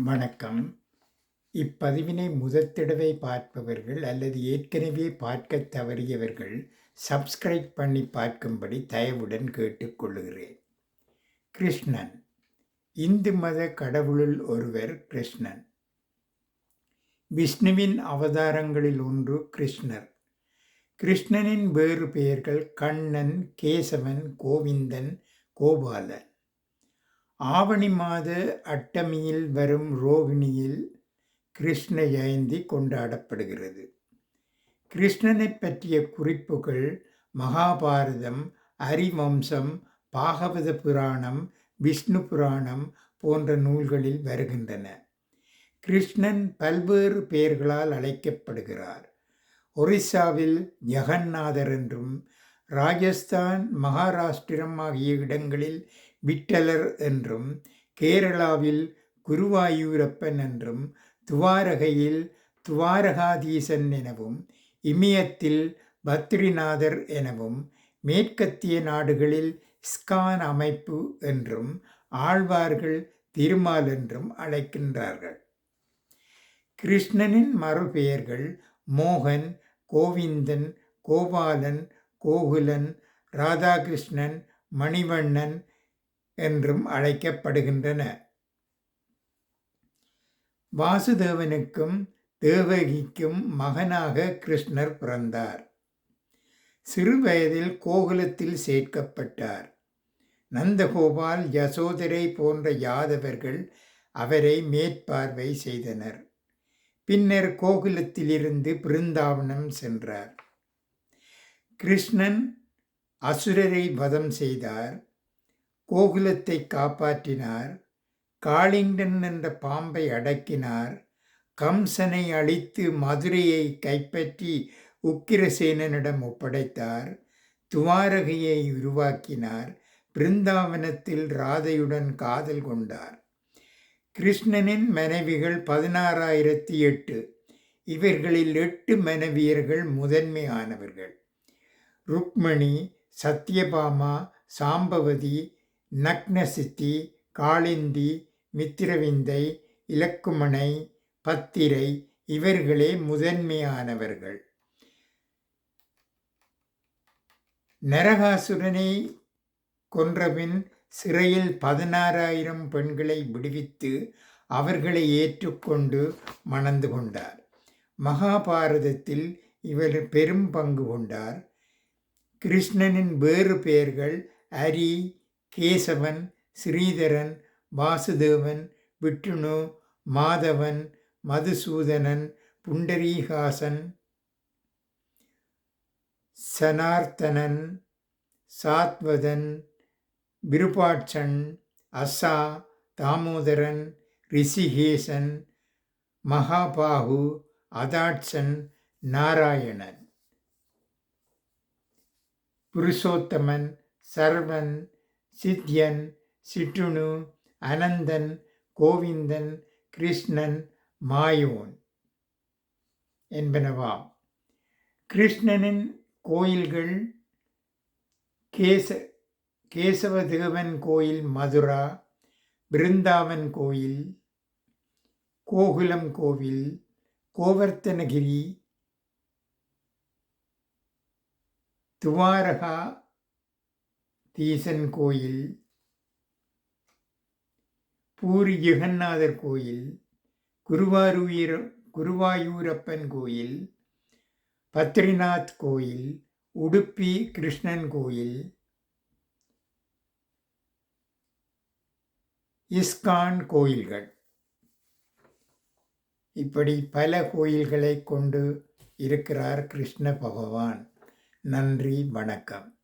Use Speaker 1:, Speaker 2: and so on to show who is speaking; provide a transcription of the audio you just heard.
Speaker 1: வணக்கம். இப்பதிவினை முதற்தடவை பார்ப்பவர்கள் அல்லது ஏற்கனவே பார்க்கத் தவறியவர்கள் சப்ஸ்கிரைப் பண்ணி பார்க்கும்படி தயவுடன் கேட்டுக்கொள்கிறேன். கிருஷ்ணன். இந்து மத கடவுளுள் ஒருவர் கிருஷ்ணன். விஷ்ணுவின் அவதாரங்களில் ஒன்று கிருஷ்ணர். கிருஷ்ணனின் வேறு பெயர்கள் கண்ணன் கேசவன் கோவிந்தன் கோபாலன். ஆவணி மாத அட்டமியில் வரும் ரோகிணியில் கிருஷ்ண ஜெயந்தி கொண்டாடப்படுகிறது. கிருஷ்ணனை பற்றிய குறிப்புகள் மகாபாரதம் அரிவம்சம் பாகவத புராணம் விஷ்ணு புராணம் போன்ற நூல்களில் வருகின்றன. கிருஷ்ணன் பல்வேறு பெயர்களால் அழைக்கப்படுகிறார். ஒரிசாவில் ஜெகநாதர் என்றும் ராஜஸ்தான் மகாராஷ்டிரம் ஆகிய இடங்களில் விட்டலர் என்றும் கேரளாவில் குருவாயூரப்பன் என்றும் துவாரகையில் துவாரகாதீசன் எனவும் இமயத்தில் பத்ரிநாதர் எனவும் மேற்கத்திய நாடுகளில் ஸ்கான் அமைப்பு என்றும் ஆழ்வார்கள் திருமால் என்றும் அழைக்கின்றார்கள். கிருஷ்ணனின் மறுபெயர்கள் மோகன் கோவிந்தன் கோபாலன் கோகுலன் ராதாகிருஷ்ணன் மணிவண்ணன் என்றும் அழைக்கப்படுகின்றன. வாசுதேவனுக்கும் தேவகிக்கும் மகனாக கிருஷ்ணர் பிறந்தார். சிறு வயதில் கோகுலத்தில் சேர்க்கப்பட்டார். நந்தகோபால் யசோதரை போன்ற யாதவர்கள் அவரை மேற்பார்வை செய்தனர். பின்னர் கோகுலத்திலிருந்து பிருந்தாவனம் சென்றார். கிருஷ்ணன் அசுரரை வதம் செய்தார். கோகுலத்தை காப்பாற்றினார். காளிங்டன் என்ற பாம்பை அடக்கினார். கம்சனை அழித்து மதுரையை கைப்பற்றி உக்கிரசேனனிடம் ஒப்படைத்தார். துவாரகையை உருவாக்கினார். பிருந்தாவனத்தில் ராதையுடன் காதல் கொண்டார். கிருஷ்ணனின் மனைவிகள் பதினாறாயிரத்தி எட்டு. இவர்களில் எட்டு மனைவியர்கள் முதன்மையானவர்கள் ருக்மணி சத்யபாமா சாம்பவதி நக்னசித்தி காளிந்தி மித்திரவிந்தை இலக்குமனை பத்திரை இவர்களே முதன்மையானவர்கள். நரகாசுரனை கொன்றபின் சிறையில் பதினாறாயிரம் பெண்களை விடுவித்து அவர்களை ஏற்றுக்கொண்டு மணந்து கொண்டார். மகாபாரதத்தில் இவர் பெரும் பங்கு கொண்டார். கிருஷ்ணனின் வேறு பெயர்கள் அரி கேசவன் ஸ்ரீதரன் வாசுதேவன் விட்டுணு மாதவன் மதுசூதனன் புண்டரீகாசன் சனார்த்தனன் சாத்வதன் விருபாட்சன் அசா தாமோதரன் ரிஷிகேசன் மகாபாகு அதாட்சன் நாராயணன். புருஷோத்தமன் சர்வன் சித்யன் சிற்றுணு அனந்தன் கோவிந்தன் கிருஷ்ணன் மாயோன் என்பனவா கிருஷ்ணனின் கோயில்கள் கேச கேசவதேவன் கோயில் மதுரா பிருந்தாவன் கோயில் கோகுலம் கோவில் கோவர்த்தனகிரி துவாரகா தீசன் கோயில் பூரி ஜெகநாதர் கோயில் குருவாரூயிர குருவாயூரப்பன் கோயில் பத்ரிநாத் கோயில் உடுப்பி கிருஷ்ணன் கோயில் இஸ்கான் கோயில்கள். இப்படி பல கோயில்களை கொண்டு இருக்கிறார் கிருஷ்ண பகவான். நன்றி வணக்கம்.